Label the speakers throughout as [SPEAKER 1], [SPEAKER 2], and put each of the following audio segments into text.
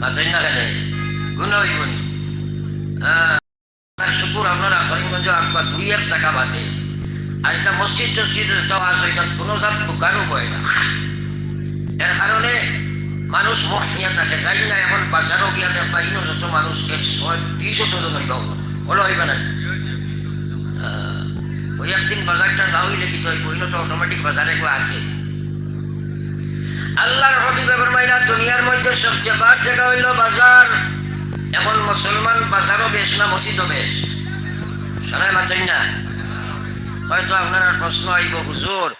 [SPEAKER 1] মাথায় না খেলে গুণ হইবনি আর শুকুর, আপনারা করিমগঞ্জ আকবা দুই এক টাকা বাদে। আর এটা মসজিদ টসজিদ তো আছে এটা কোনো জাত দোকানও বয় না। এর কারণে মানুষ মহফিয়া থাকে যাই না, এখন বাজারও গিয়া দেখবা ইনো যত মানুষ এর ছয়, বিশ জন হইবা। হলো হইবা না। ওই একদিন বাজারটা না হইলে কি তো হইব ইনো তো অটোমেটিক বাজারে গো আছে। আল্লাহর হবিবে ফরমাইলা দুনিয়ার মধ্যে সবচেয়ে বাদ জায়গা হইল বাজার। এখন মুসলমান বাজারও বেশ না, মসজিদও বেশ। শোনায় মাত্রই না? হয়তো আপনার প্রশ্ন আইব, হুজুর।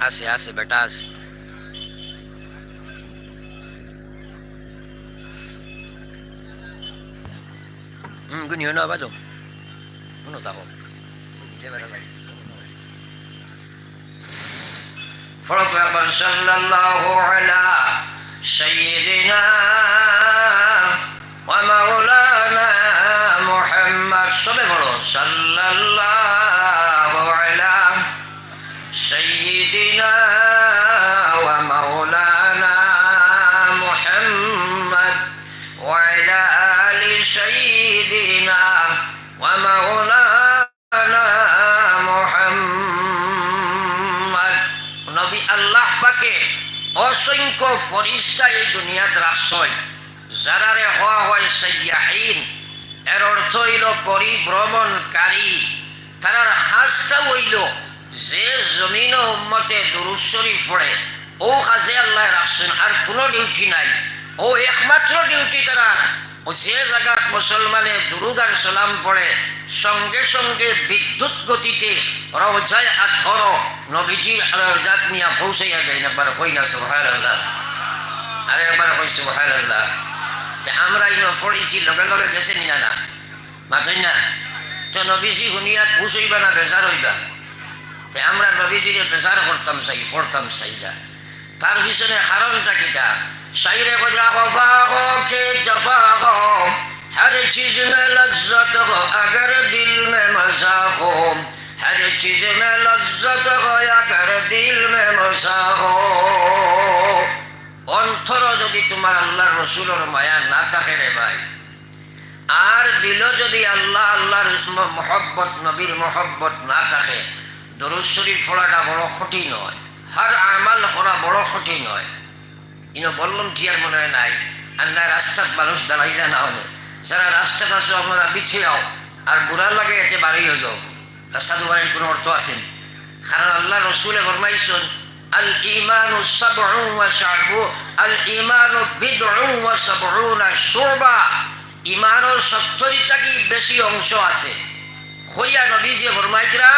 [SPEAKER 1] আছে আছে, বেটা, আছে। 응, 그건 연화 봐줘. 문어다고. 이제 말하자. فقد صلى الله على سيدنا ومولانا محمد صلى الله ফরিস্তা এই দুনিয়াত রাখছয় যারারে হওয়া হয় সাইয়াহীন এর অর্থ হইল পরিভ্রমণকারী। তারার হাজটা হইল যে জমিন উম্মতে দুরুদ শরীফ পড়ে। ও কাজে আল্লাহ রাখছেন, আর কোনো ডিউটি নাই। ও একমাত্র ডিউটি তারা যে জায়গাত মুসলমানে দুরুদ আর সালাম পড়ে, সঙ্গে সঙ্গে বিদ্যুৎ গতিতে রওজায় আথর নবীজির রওজাত নিয়ে পৌঁছাইয়া দেয় একবার হই না, সুবহানাল্লাহ। আর একবার কইছো হায় যে আমরা ইনো ফড়িছি লগে লগে গেছে নিয়া না। মাতই না। তো নবীজি শুনিয়াত খুশ হইবা না, বেজার হইবা? তে আমরা নবীজিরে বেজার করতাম চাই ফড়তাম চাইলা তার পিছনে কারণটা কিটা সাইরে কজরা কফা কে জফা হর হ্যাঁ চিজ মে লজ্জত আগর দিল মে মজা হর হ্যাঁ চিজ মে লজ্জত আগর দিল মে মজা পাথর যদি তোমার আল্লাহর রসুলের মায়া না থাকে রে ভাই। আর দিল যদি আল্লাহ আল্লাহর মহব্বত, নবীর মহব্বত না থাকে, দরুদ শরীফ ফোড়াটা বড় কঠিন হয়। হার আমাল করা বড় কঠিন হয়। ইনো বললাম ঠিয়ার মনে হয় নাই। আর না রাস্তার মানুষ দাঁড়াই না হলে। সারা রাস্তা আসো আপনারা বিছিয়াও আর বুড়া লাগে এতে বাড়ি হয়ে যাও। রাস্তা দুবারের কোনো অর্থ আছেন কারণ আল্লাহ রসুলে ফরমাইছেন, আল ইমান উৎসব আল ইমানু বিদউ ওয়া সাবউনা শুরবা ইমানের সত্তরিটা কি বেশি অংশ আছে হইয়া নবীজি ফরমাইতরা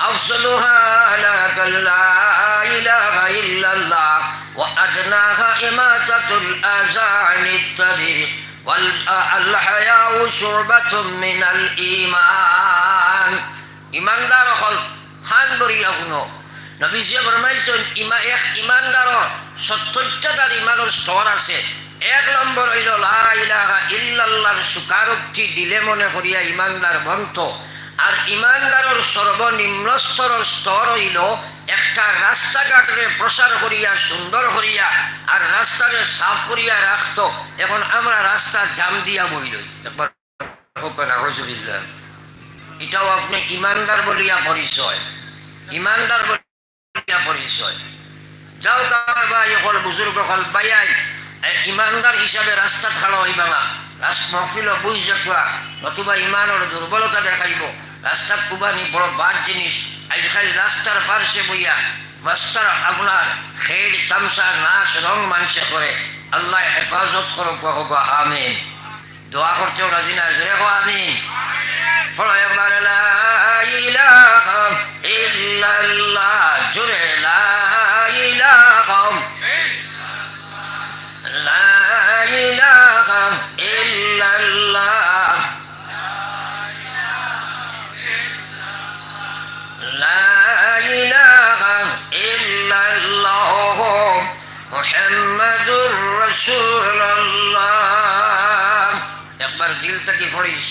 [SPEAKER 1] أفضلها لك لا إله إلا الله وأدناها إماتة الأذى عن الطريق والحياء شعبة من الإيمان ইমানদার হল খান বরিয়া শুনো নবীজিয়ে ফরমাইছেন ইমা এক ইমানদারর সত্তরটা তার ইমানের স্তর আছে। এক নম্বর হইল ইল্লাল্লাহর স্বীকারোক্তি দিলে মনে করিয়া ইমানদার বন্ত। আর ইমানদারের সর্বনিম্ন স্তরের স্তর হইল, একটা রাস্তাঘাটরে প্রসার করিয়া, সুন্দর করিয়া, আর রাস্তারে সাফ করিয়া রাখত। এখন আমরা রাস্তা জাম দিয়া বই লই একবার এটাও আপনি ইমানদার বলিয়া পরিচয়। ইমানদার বলিয়া পরিচয়। যাও কার ভাই হল বুজুর্গ হল বাইয়াই ইমানদার হিসাবে রাস্তা খাড়া হইবা না রাস্তা মহফিল বুঝ যাবা নতুবা ইমানের দুর্বলতা দেখাইব। রাস্তাত কুবানি বড় বাদ জিনিস আজকাল রাস্তার পার্শ্বে বইয়া। মাস্টার আপনার খেড তামসা নাচ রং মানুষে করে আল্লাহ হেফাজত করো কহব আমিন। দোয়া করতেও রাজি না জোরে কো আমিন। ফলো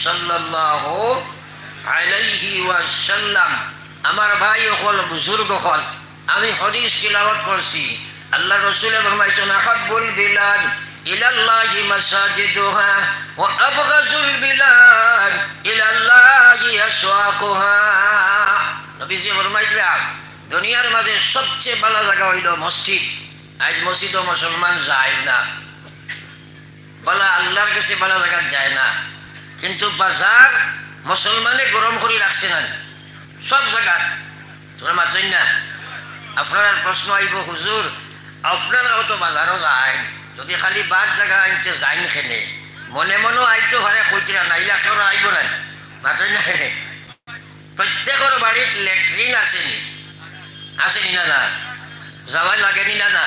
[SPEAKER 1] সাল্লাহ আমার ভাই হল, বুজুর্গ হল। আমি হদিস তিলাওয়াত করছি। আল্লাহ রসুল ফরমাইছেন আহাবুল বিলাদ দুনিয়ার মাঝে সবচেয়ে ভালো জায়গা হইল মসজিদ। আজ মসজিদও মুসলমান যায় না। বলা আল্লাহর কাছে ভালো জায়গা যায় না। কিন্তু বাজার মুসলমানে গরম করে রাখছে না। সব জায়গার তোমরা মাতই না। আপনার প্রশ্ন আইব হুজুর আপনারাও তো বাজারও যায়। যদি খালি বাদ জায়গা আনতে যাইন খেলে মনে মনেও আইতো হারে কইতিরা নাইলা কেউ আইব না মাতই না খেলে প্রত্যেকের বাড়িত লেট্রিন আসেনি আসেনি না না? যাওয়াই লাগেনি না না?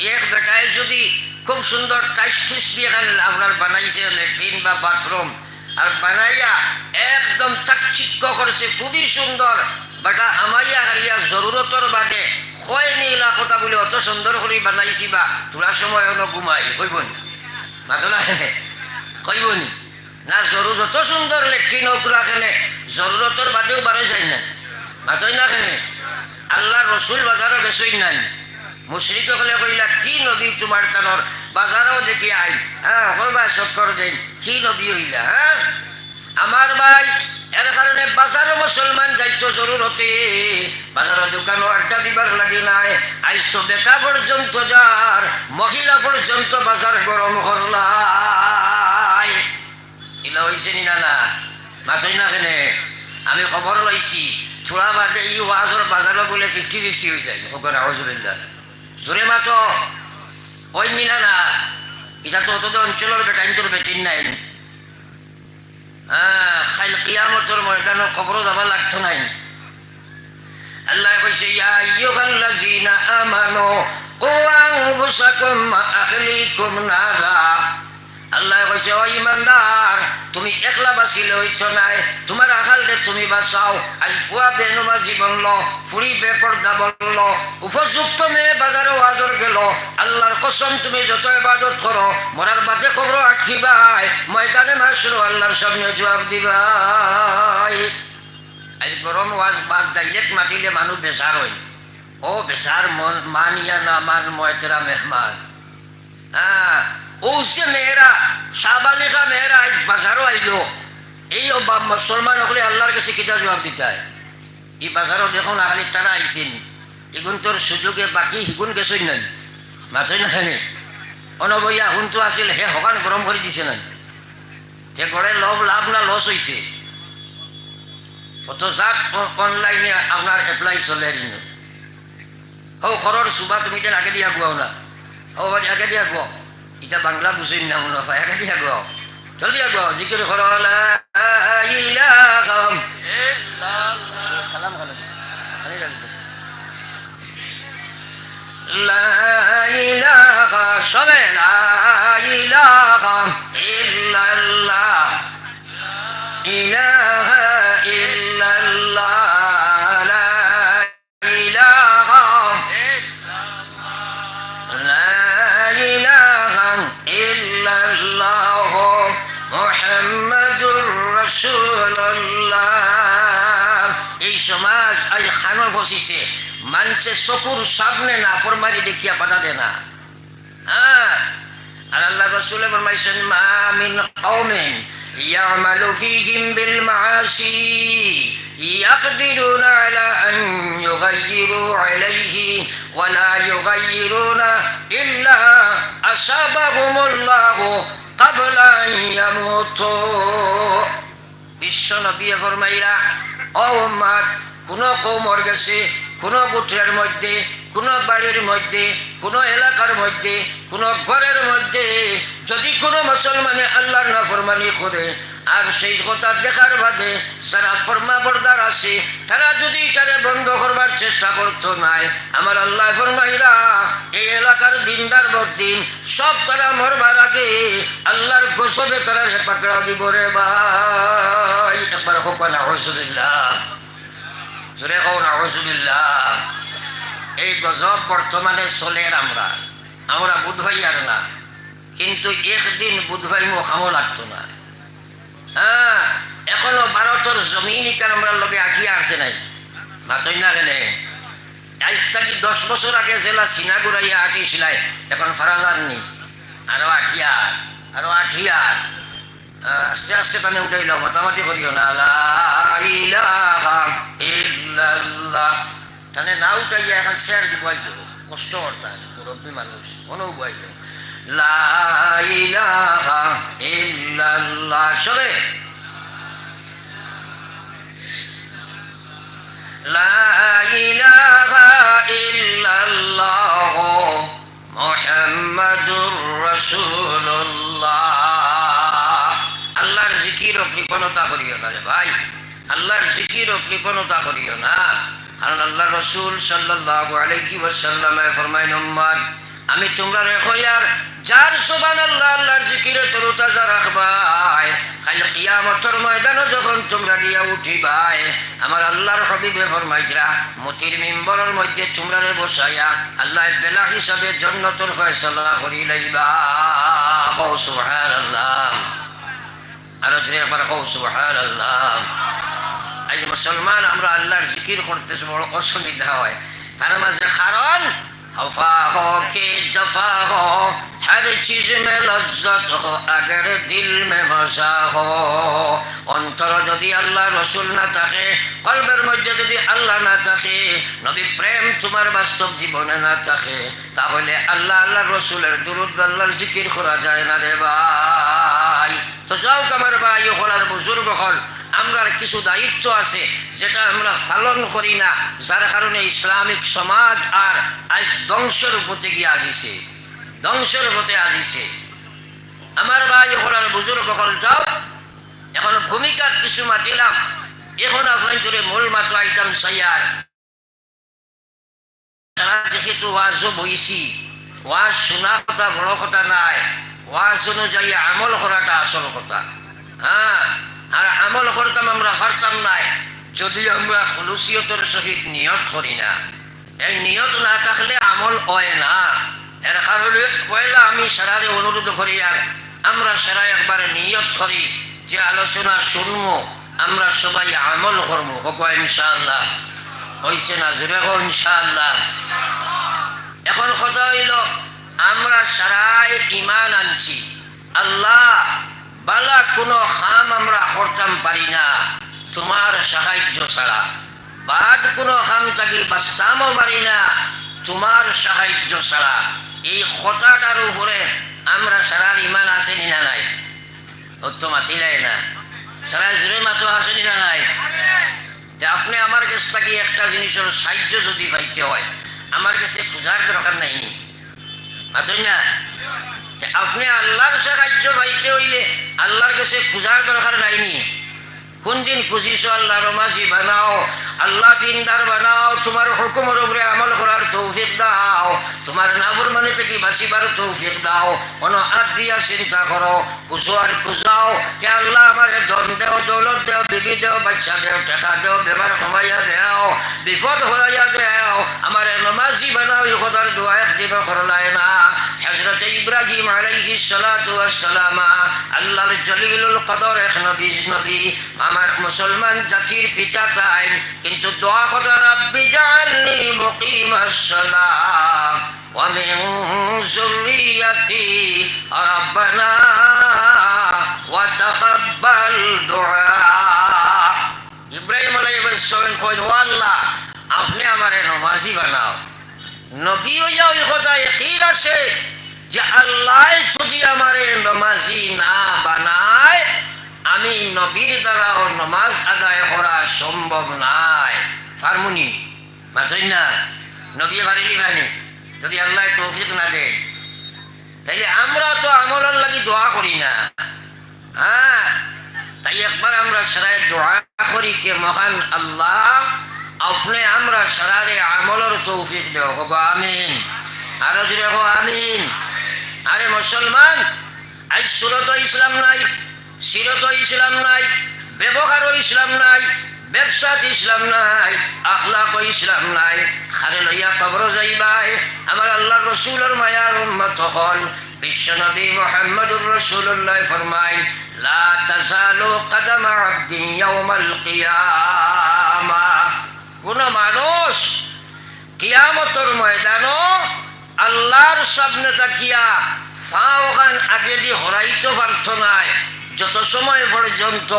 [SPEAKER 1] এক বেটায় যদি খুব সুন্দর টাইস টুইস দিয়ে আপনার বানাইছে ল্যাট্রিন বা বাথরুম। আর বানাইয়া একদম চাকচিক্য করেছে, খুবই সুন্দর। বেটা হামাইয়া হারিয়া জরুরতর বাদে কয় নীলা কথা বলে অত সুন্দর করে বানাইছি বা, তোরা সময় অন ঘুমাই কইবনি মাতলা কইবনি না? জরুর যত সুন্দর ল্যাট্রিন ওগুলা খেলে জরুরতর বাদেও বারো যায় না মাতই না খেলে আল্লাহ রসুল বাজারও গেছই নাই। মুশরিক হলে কইলা, কি নবী তোমার কানর? বাজারও দেখি আই। হ্যাঁ করবা সৎকর দেন। কি নবী হইলা হ্যাঁ? আমার ভাই, এর কারণে বাজারও মুসলমান যাইতো জরুরতে। বাজারের দোকানও আড্ডা দিবার লাগি নাই। আইস তো বেটা পর্যন্ত যার, মহিলা পর্যন্ত বাজার গরম করলাই। ইলা হয়েছে নি না মাতই না কেনে? আমি খবর লইছি। থোড়া বাদে ই ওয়াজর বাজারও বলে ফিফটি ফিফটি হয়ে যায়। হোক আউজবিল্লা জোরে মাতো ওই মিলা না এটা তো অতদ অঞ্চলের বেটাইন তোর বেটিন নাই। হ্যাঁ খাইল কিয়ামতর ময়দান খবরও যাব লাগতো নাই। আল্লাহ কইছে, ইয়া আইয়ুহাল্লাযীনা আমানু আনফুসাকুম ওয়া আহলিকুম নারা। আল্লাহ কইছে ও ইমানদার, তুমি একলা বাঁচিলে হইতো নাই। তোমার আখালতে তুমি বাঁচাও। আজ ফুয়া বেনুমা জীবন ল ফুরি বেপর্দা বলল, উপযুক্ত মেয়ে বাজারে আদর গেল। আল্লাহর কসম, তুমি যত ইবাদত করো, মরার বাদে কবর আটকিবাই। ময়দানে মাসরো আল্লাহর সামনে জবাব দিবাই। আজ গরম ওয়াজ বাদ ডাইরেক্ট মাতিলে মানুষ বেচার হয়। ও বেচার মন, মানিয়া না, মান ময়তেরা মেহমান। হ্যাঁ ও সে মেয়েরা, সাবালিকা মেয়েরা আজ বাজারও আইলো। এই ও মুসলমান হলে আল্লাহর কাছে কিতা জবাব দিতে হয়? এই বাজারও দেখুন আখালি তারা আইসেন এগুন তোর সুযোগে বাকি হিগুন গেছই নাই। মাথই না। অনবইয়া হুন তো আছিল, হে হকান গরম করে দিছে না যে গড়ে লভ লাভ না লস হয়েছে কত যাক অনলাইনে আপনার এপ্লাই চলে ঋণ হৌ, ঘৰৰ চুবা তুমি যেন আগে দিয়া গোৱাও না। বাড়ি আগে দিয়া গোৱাও এটা বাংলা বুঝেন না মনে হয় একা কি আগো? জলদি আগো? জিকির করো সবে कोशिश है চকুর से शकुर सामने দেখিয়া फरमारी देखिया बता देना আর আল্লাহ রসুল ফরমাইছেন, মা মিন ইয়ামালু ফীহিম বিল মাআসি ইয়াকদিরুনা আলা আন ইউগাইয়িরু আলাইহি ওয়া লা ইউগাইয়িরুনা ইল্লা আসাবাহুমুল্লাহু ক্বাবলা আন ইয়ামুতু। বিশ্ব নবী ফরমাইরা, ও উম্মাত কোন কৌমর গেছে, কোন গোত্রের মধ্যে, কোন বাড়ির মধ্যে, কোন এলাকার মধ্যে, কোন ঘরের মধ্যে যদি কোনো মুসলমানে আল্লাহর নাফরমানি করে, আর সেই কথা দেখার বাদে যারা ফরমা বরদার আছে, তারা যদি তারে বন্ধ করবার চেষ্টা করতো নাই, আমার আল্লাহ ফরমাইরা এই এলাকার দিনদার বদিন সব তারা মরবার আগে আল্লাহর গোসবে তারা পাকড়া দিব রে একবার হোক না হসুবিল্লাহ জোরে কও না এই গজব বর্তমানে চলে আমরা। আমরা বুধভাই আর না। কিন্তু একদিন বুধভাই মুখ খামো লাগতো না। হ্যাঁ এখনও ভারতের জমিন ইকার আমরা লগে আঠিয়া আছে নাই। মাতই না কেনে? আজ দশ বছর আগে জেলা সিনাগুড়াইয়া আটিছিলাই এখন ফারাজার নি। আরও আঠিয়ার আরও আঠিয়ার আস্তে আস্তে তানে উঠাইল মাতামাতি করিও না। তানে না উঠাইয়া এখন শেয়ার দিব। আইল কষ্ট হর্তা মুরব্বী মানুষ মনেও বইল সবে মোহাম্মদুর রসুল্লাহ জিকির ও কৃপণতা করিও না রে ভাই। আল্লাহর জিকির ও কৃপণতা করিও না। কারণ আল্লাহ রসুল উম্মাদ, আমি তোমরা রেখো ইয়ার, যার সুবান আল্লাহ, আল্লাহর জিকিরে তরুতাজা রাখবাই কাল কিয়ামতের ময়দানে যখন তোমরা গিয়া উঠিবাই, আমার আল্লাহর হবিবে ফরমাইজরা মতির মিম্বরের মধ্যে তোমরা রে বসাইয়া আল্লাহ বেলা হিসাবে জন্নতর ফয়সালা করি লাইবা সুবহানাল্লাহ। আরও জোরে একবার কৌ সুবহানাল্লাহ আজ মুসলমান আমরা আল্লাহর জিকির করতেছে বড় অসুবিধা হয় তার মাঝে কারণ हफा हो कि जफा हो हर चीज में लज्जत हो अगर दिल में बसा हो অন্তর যদি আল্লাহ রসুল না থাকে কলবের মধ্যে যদি আল্লাহ না থাকে নবী প্রেম তোমার বাস্তব জীবনে না থাকে তাহলে আল্লাহ আল্লাহ রসুলের দুরুদ আল্লাহর জিকির করা যায় না রে ভাই তো যাও আমার ভাই হলার বুজুর্গ হল আমরার কিছু দায়িত্ব আছে যেটা আমরা পালন করি না। যার কারণে ইসলামিক সমাজ আর আজ ধ্বংসের পথে গিয়ে আগিছে ধ্বংসের পথে আগিছে আমার ভাই হলার বুজুর্গ যাও এখন ভূমিকা কিছু মাতিলাম। এখন আপনার জোরে মূল মাতো আইতাম সাইয়ার যেহেতু ওয়াজও বইছি, ওয়াজ শোনা কথা বড় কথা নাই। ওয়াজ অনুযায়ী আমল করাটা আসল কথা। হ্যাঁ। আর আমল করতাম আমরা পারতাম নাই। যদি আমরা হলুসিয়তের সহিত নিয়ত করি না, এই নিয়ত না থাকলে আমল হয় না। এর কারণে পয়লা আমি সারারে অনুরোধ করি আর আমরা সারা একবারে নিয়ত করি যে আলোচনা শুনব, আমরা সবাই আমল করব। হোক ইনশাআল্লাহ। হয়েছে না, জোরে হোক ইনশাআল্লাহ। এখন কথা হইল, আমরা সারাই ইমান আনছি। আল্লাহ বালা কোনো খাম আমরা করতাম পারি না। তোমার সাহায্য ছাড়া। বাদ কোনো খাম থাকি বাঁচতামও পারি না। তোমার সাহায্য ছাড়া। এই কথাটার উপরে আমরা সারার ইমান আসেনি না নাই? তো মাতিলাই না। সারা জোরে মাতো আসেনি না নাই? যে আপনি আমার কাছে থাকি একটা জিনিসের সাহায্য যদি পাইতে হয়, আমার কাছে খোঁজার দরকার নাই নি। মাতই না? আপনি আল্লাহর সাহায্য পাইতে হইলে আল্লাহর কাছে খুঁজার দরকার নাইনি কোনদিন কোন দিন খুঁজিস আল্লাহ মাঝি বানাও। আল্লাহ দিনদার বানাও, তোমার হুকুমের উপরে আমল করার তৌফিক দাও, তোমার নাবর মানে থেকে বাঁচিবার তৌফিক দাও অন হাত দিয়া চিন্তা করো, খুঁজো আর খুঁজাও, কে আল্লাহ আমার ধন দেও, দৌলত দেও বিবি দেও, বাচ্চা দেও টেকা দেও বেমার কমাইয়া দেও, বিপদ হরাইয়া দেও, আমার নমাজি বানাও কথার দোয়া একদিন করলায় না। হজরত ইব্রাহিম আলাইহিস সালাতু ওয়াস সালামা, আল্লাহর জলিলুল কদর এক নবী নবী, আমার মুসলমান জাতির পিতা তাই কিন্তু দোয়া কথা রাব্বি, জাআলনি মুকিমাস সালাম ওয়া মিন যুররিয়াতি রাব্বানা ওয়া তাকাব্বাল দুআ। ইব্রাহিম ও আল্লাহ, আপনি আমারে নমাজি বানাও। নবী হইয়া ওই কথা একই আছে যে আল্লাহ যদি আমারে নমাজি না বানায় আমি নবীর দ্বারাও নমাজ আদায় করা সম্ভব নাই। ফার্মুনি মাতই না? নবী পারিলি বানি যদি আল্লাহ তৌফিক না দেয়, তাইলে আমরা তো আমলের লাগি দোয়া করি না। হ্যাঁ তাই একবার আমরা সারায় দোয়া করি কে মহান আল্লাহ, আপনি আমরা সারারে আমলের তৌফিক দেও। হব আমিন। আরও জুড়ে হো আমিন। আরে মুসলমান, আজ সুরত ইসলাম নাই। সিরত ইসলাম নাই ব্যবহারও ইসলাম নাই, ব্যবসাত ইসলাম নাই, আখলাক ইসলাম নাই। খারে লইয়া কবর যাইবাই। আমার আল্লাহ রসুলের মায়ার উম্মত হল, বিশ্বনবী মোহাম্মদুর রসুল্লাহ ফরমাইন, লা তাজালু কদম আবদি ইয়াউমাল কিয়ামা। কোন মানুষ কিয়ামতর ময়দানও আল্লাহর সামনে তাকিয়া ফাওখান আগে দিয়ে হরাইতে পারত নাই। যত সময় পর্যন্ত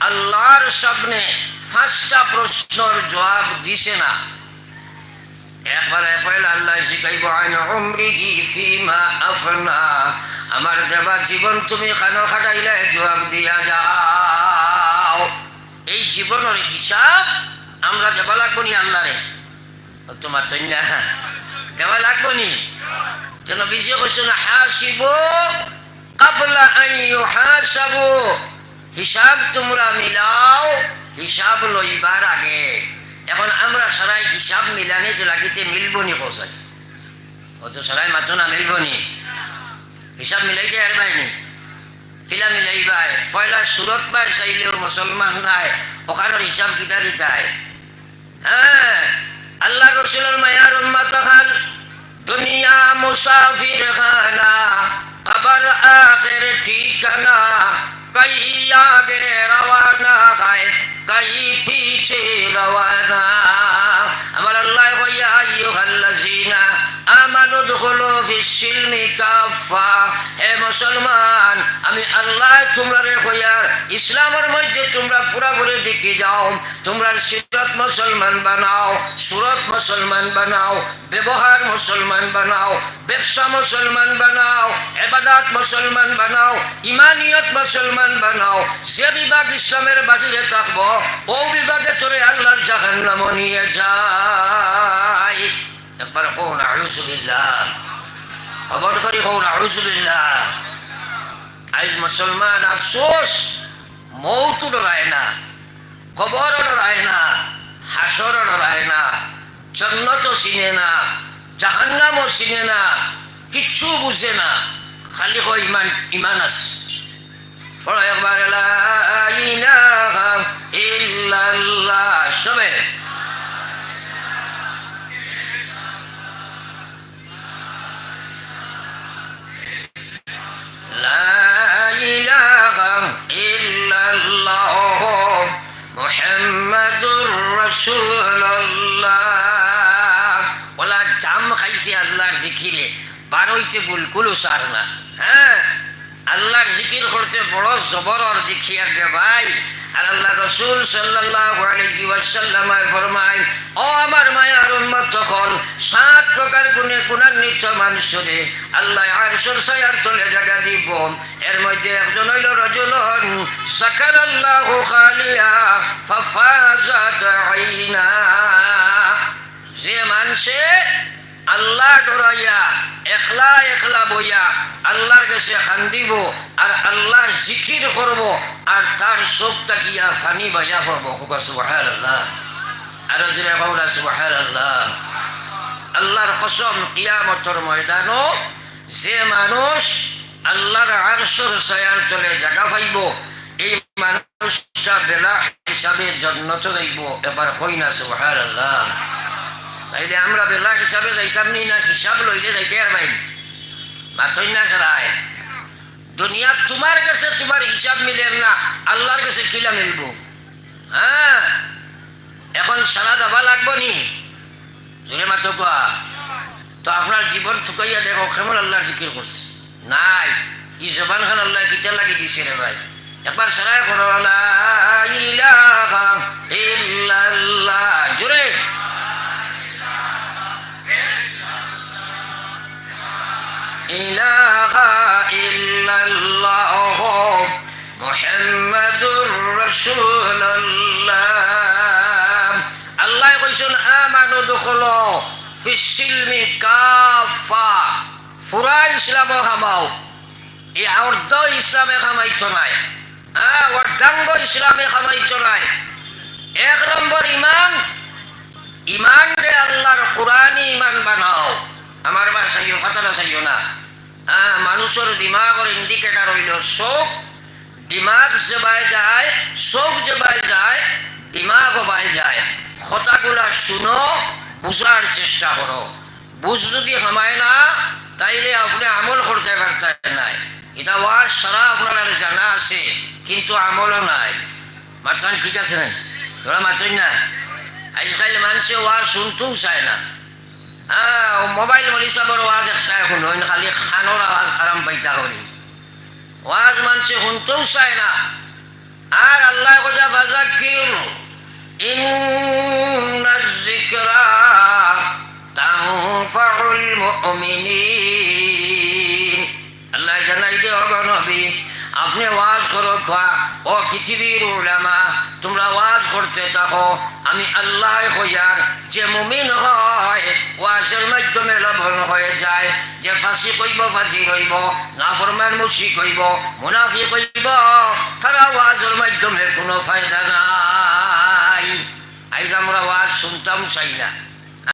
[SPEAKER 1] আল্লাহর সামনে পাঁচটা প্রশ্নর জবাব দিছে না, একবারে আল্লাহ শিখাইব আমার দেবা জীবন তুমি খানো খাটাইলে? জবাব দিয়া যাও। এই জীবনের হিসাব আমরা দেবা লাগবো নি আল্লাহরে? তোমার না দেওয়া লাগবো নি? যেন বেশি কৈছেন হাসিব হাসাবু তোমরা মিলাও, হিসাব লইবার আগে। এখন আমরা সারাই হিসাব মিলানি তো লাগিতে মিলবো নি কোথায় ও তো সারাই মাত্র না মিলবো নি হিসাব মিলাইতে আর বাইনি কিলা মিলাইবাই। পয়লা সুরত পাই চাইলেও মুসলমান নাই, ওখানোর হিসাব কিতা দিতাই? হ্যাঁ আল্লাহ রসুলের মায়ার উম্মত খান দুনিয়া মুসাফির খানা। খবর আখের ঠিকানা কই আগে রওয়ানা খায় কই পিছে রওয়ানা হে ব্যবহার মুসলমান বানাও, ব্যবসা মুসলমান বানাও, এবাদাত মুসলমান বানাও, ইমানিয়ত মুসলমান বানাও। যে বিভাগ ইসলামের বাহিরে থাকব, ও বিভাগে তোরে আল্লাহর জাহান্নাম নিয়ে যায় একবার কোন আলুসুবিল্লাহ খবর করি কোন আলুসুবিল্লাহ আজ মুসলমান আফসোস মৌতু ডরায় না কবর ডরায় না হাসর ডরায় না জন্নত চিনে না, জাহান্নামও চিনে না, কিচ্ছু বুঝে না, খালি কয় ইমান ইমান আছে। পড়ো একবার ইল্লাল্লাহ সবে ওলা জাম খাইছে আল্লাহর জিকিরে, বারোইতে বুলকুল সার না হ্যাঁ আল্লাহর জিকির করতে বড় জবর দেখিয়া রে ভাই। আর আল্লাহ রসুল সাল্লাল্লাহু আলাইহি ওয়াসাল্লাম ফরমায়, ও আমার মায়ার উম্মত, যখন সাত প্রকার গুণে গুণান্বিত মানুষরে আল্লাহ আরশের ছায়ার তলে জায়গা দিব, এর মধ্যে একজন হইল রজুলন সাকার আল্লাহু খালিয়া ফাফাজাত যে মানুষে আল্লাহ ডরাইয়া একলা একলা বইয়া আল্লাহর কাছে খান্দিব আর আল্লাহর জিকির করব আর তার চোখ তাকিয়া ফানি বাইয়া পড়ব? হুকা সুবাহার আল্লাহ আরও জোরে কৌরা সুবাহার আল্লাহ আল্লাহর কসম, কিয়ামতর ময়দানও যে মানুষ আল্লাহর আরশর ছায়ার তলে জায়গা পাইব, এই মানুষটা বেলা হিসাবে জন্নত যাইব, এবার হই না সুবাহার আল্লাহ তাইলে আমরা বেলা হিসাবে যাইতাম নি না হিসাব লইলে যাইতে আর বাইন মাথই না ছাড়ায় দুনিয়া তোমার কাছে তোমার হিসাব মিলেন না, আল্লাহর কাছে কিলা মিলব? হ্যাঁ? এখন সারা দাবা লাগবো নি? জোরে মাত্র কোয়া। তো আপনার জীবন ঠুকাইয়া দেখো, কেমন আল্লাহর জিকির করছে। নাই ই জবান খান আল্লাহ কিতা লাগি দিছে রে ভাই। একবার সারাই করো জোরে। إله إلا الله محمد رسول الله الله يقول آمنوا دخلوا في السلم كافة ফুরা ইসলাম খামাও এই অর্ধ ইসলামে খামাইতো নাই হ্যাঁ অর্ধাঙ্গ ইসলামে খামাইতো নাই এক নম্বর ইমান ইমান রে আল্লাহর কোরআনই ইমান বানাও বা চাইও ফাতারা চাইও না। হ্যাঁ মানুষের দিমাগের ইন্ডিকেটার হইল চোখ দিমাগ যেবাই যায় চোখ যেবাই যায় দিমাগও বাই যায়। কথাগুলা শুনো বুঝার চেষ্টা করো বুঝ যদি হামায় না, তাইলে আপনি আমল করতে পারতেন নাই। এটা ওয়াজ সারা আপনার জানা আছে, কিন্তু আমলও নাই। মাতখান ঠিক আছে না তোরা মাতই না আজকাল মানুষে ওয়াজ শুনতেও চায় না। মোবাইল মরি চাবর ওয়াজ একটা এখন হইন খালি খানোর আওয়াজ আরাম পাইতা করি ওয়াজ মানুষে শুনতেও চায় না। আর আল্লাহ কোজা ফাজাকির ইন্না যিকরা তানফাউল মুমিনিন। আপনি ওয়াজ করো খোয়া। ও পৃথিবীর উলামা, তোমরা ওয়াজ করতে থাকো। আমি আল্লাহ হইয়ার যে মুমিন হয়, ওয়াজের মাধ্যমে লবণ হয়ে যায়। যে ফাঁসি কইব ফাঁসি রইব না ফরমান মুসি কইব মুনাফি কইব তারা ওয়াজের মাধ্যমে কোনো ফায়দা নাই। আইজ আমরা ওয়াজ শুনতাম, চাই না।